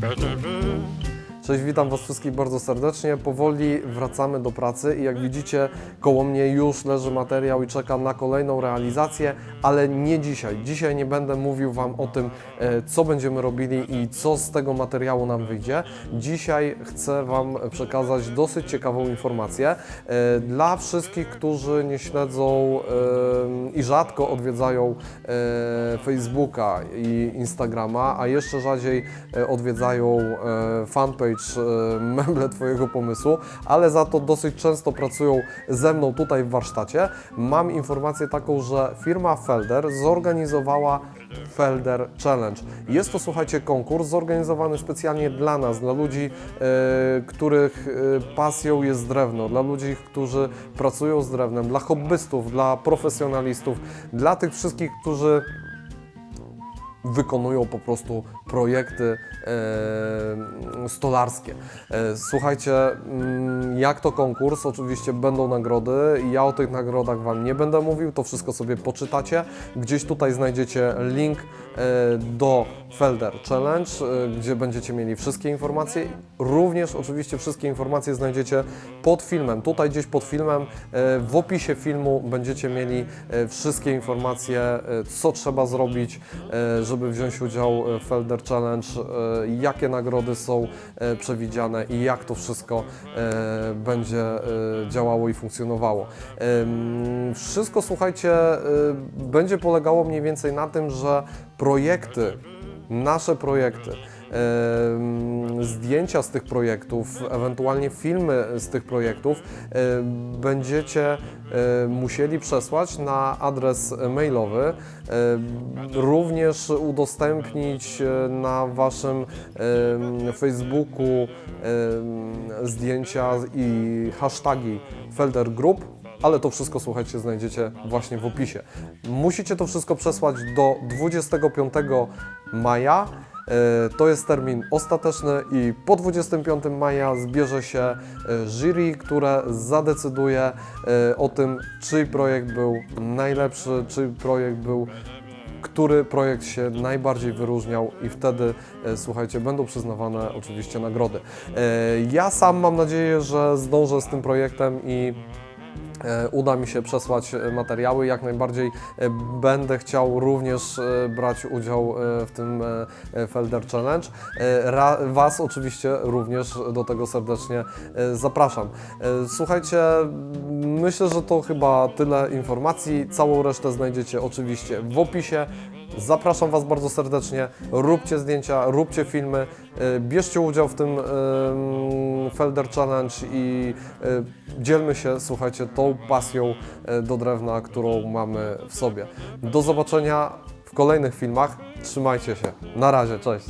Pegue. Cześć, witam Was wszystkich bardzo serdecznie. Powoli wracamy do pracy i jak widzicie, koło mnie już leży materiał i czeka na kolejną realizację, ale nie dzisiaj. Dzisiaj nie będę mówił Wam o tym, e, co będziemy robili i co z tego materiału nam wyjdzie. Dzisiaj chcę Wam przekazać dosyć ciekawą informację. E, Dla wszystkich, którzy nie śledzą e, i rzadko odwiedzają Facebooka i Instagrama, a jeszcze rzadziej odwiedzają fanpage e, Meble Twojego Pomysłu, ale za to dosyć często pracują ze mną tutaj w warsztacie. Mam informację taką, że firma Felder zorganizowała Felder Challenge. Jest to, słuchajcie, konkurs zorganizowany specjalnie dla nas, dla ludzi, e, których e, pasją jest drewno, dla ludzi, którzy pracują z drewnem, dla hobbystów, dla profesjonalistów, dla tych wszystkich, którzy wykonują po prostu projekty e, stolarskie. E, słuchajcie, mm, jak to konkurs, oczywiście będą nagrody. Ja o tych nagrodach Wam nie będę mówił, to wszystko sobie poczytacie. Gdzieś tutaj znajdziecie link e, do Felder Challenge, e, gdzie będziecie mieli wszystkie informacje. Również oczywiście wszystkie informacje znajdziecie pod filmem. Tutaj gdzieś pod filmem, e, w opisie filmu będziecie mieli e, wszystkie informacje, co trzeba zrobić, żeby wziąć udział w Felder Challenge, jakie nagrody są przewidziane i jak to wszystko będzie działało i funkcjonowało. Wszystko, słuchajcie, będzie polegało mniej więcej na tym, że projekty, nasze projekty, zdjęcia z tych projektów, ewentualnie filmy z tych projektów będziecie musieli przesłać na adres mailowy, również udostępnić e, na waszym Facebooku zdjęcia i hashtagi Felder Group ale to wszystko, słuchajcie, znajdziecie właśnie w opisie. Musicie to wszystko przesłać do 25 maja. E, To jest termin ostateczny i po 25 maja zbierze się e, jury, które zadecyduje e, o tym, czyj projekt był najlepszy, czyj projekt był który projekt się najbardziej wyróżniał i wtedy, słuchajcie, będą przyznawane oczywiście nagrody. Ja sam mam nadzieję, że zdążę z tym projektem i uda mi się przesłać e, materiały. Jak najbardziej e, będę chciał również e, brać udział e, w tym e, e, Felder Challenge. E, Was oczywiście również do tego serdecznie e, zapraszam. E, Słuchajcie, myślę, że to chyba tyle informacji. Całą resztę znajdziecie oczywiście w opisie. Zapraszam Was bardzo serdecznie. Róbcie zdjęcia, róbcie filmy, e, bierzcie udział w tym Felder Challenge i e, dzielmy się, słuchajcie, tą pasją e, do drewna, którą mamy w sobie. Do zobaczenia w kolejnych filmach. Trzymajcie się. Na razie, cześć.